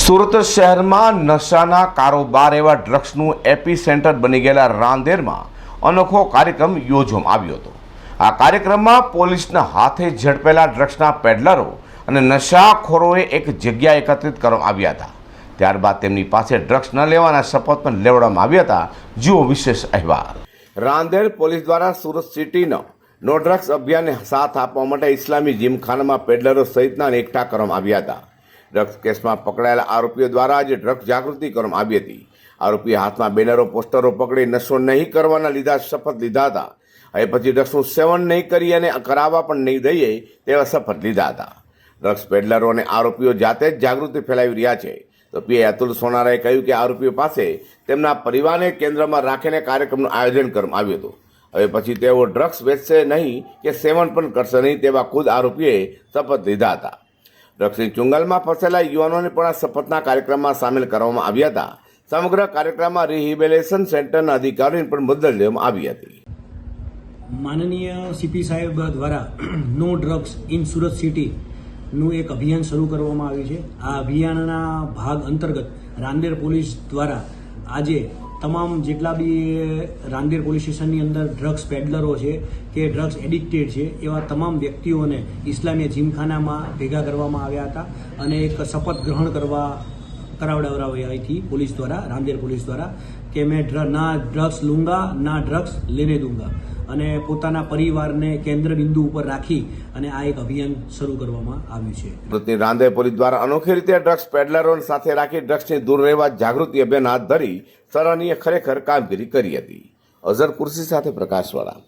સુરત શહેરમાં નશાના કારોબાર એવા ડ્રગ્સનું એપી સેન્ટર બની ગયેલા રાંદેરમાં અનોખો કાર્યક્રમ યોજવામાં આવ્યો હતો. આ કાર્યક્રમમાં પોલીસના હાથે ઝડપેલા ડ્રગ્સના પેડલરો અને નશાખોરોએ એક જગ્યા એકત્રિત કરવામાં આવ્યા હતા. ત્યારબાદ તેમની પાસે ડ્રગ્સ ન લેવાના શપથ પણ લેવડાવવામાં આવ્યા હતા. જુઓ વિશેષ અહેવાલ. રાંદેર પોલીસ દ્વારા સુરત સિટીનો નો ડ્રગ્સ અભિયાનને સાથ આપવા માટે ઇસ્લામી જીમખાનામાં પેડલરો સહિતના એકઠા કરવામાં આવ્યા હતા. ડ્રગ્સ કેસમાં પકડાયેલા આરોપીઓ દ્વારા આજે ડ્રગ્સ જાગૃતિ કરવામાં આવી હતી. આરોપીએ હાથમાં બેનરો, પોસ્ટરો પકડી નશો નહીં કરવાના લીધા, શપથ લીધા હતા. હવે પછી ડ્રગ્સનું સેવન નહીં કરી અને કરાવવા પણ નહીં દઈએ તેવા શપથ લીધા હતા. ડ્રગ્સ પેડલરો અને આરોપીઓ જાતે જ જાગૃતિ ફેલાવી રહ્યા છે. તો પીએ અતુલ સોનારાએ કહ્યું કે આરોપીઓ પાસે તેમના પરિવારને કેન્દ્રમાં રાખીને કાર્યક્રમનું આયોજન કરવામાં આવ્યું હતું. હવે પછી તેઓ ડ્રગ્સ વેચશે નહીં કે સેવન પણ કરશે નહીં તેવા ખુદ આરોપીએ શપથ લીધા હતા. ડ્રગ્સની ચુંગલમાં ફસેલા યુવાનોને પણ આ શપથના કાર્યક્રમમાં સામેલ કરવામાં આવ્યા હતા. સમગ્ર કાર્યક્રમમાં રિહેબિલેશન સેન્ટરના અધિકારીઓને પણ મુદ્દત લેવામાં આવી હતી. માનનીય સીપી સાહેબ દ્વારા નો ડ્રગ્સ ઇન સુરત સિટીનું એક અભિયાન શરૂ કરવામાં આવ્યું છે. આ અભિયાનના ભાગ અંતર્ગત રાંદેર પોલીસ દ્વારા આજે તમામ જેટલા બી રાંદેર પોલીસ સ્ટેશનની અંદર ડ્રગ્સ પેડલરો છે કે ડ્રગ્સ એડિક્ટેડ છે, એવા તમામ વ્યક્તિઓને ઇસ્લામીય જીમખાનામાં ભેગા કરવામાં આવ્યા હતા અને એક શપથ ગ્રહણ કરવા કરાવડાવડાવી હતી પોલીસ દ્વારા, રાંદેર પોલીસ દ્વારા કે મેં ડ્ર, ના ડ્રગ્સ લૂંગા, ના ડ્રગ્સ લેને દૂંગા. અને પોતાના પરિવારને કેન્દ્ર બિંદુ ઉપર રાખી અને આ એક અભિયાન શરૂ કરવામાં આવ્યું છે. સુરતની રાંધે પોલીસ દ્વારા અનોખી રીતે ડ્રગ્સ પેડલરો સાથે રાખી ડ્રગ્સથી દૂર રહેવા જાગૃતિ અભિયાન હાથ ધરી સરાહનીય ખરેખર કામગીરી કરી હતી. અઝર કુર્સી સાથે પ્રકાશવાળા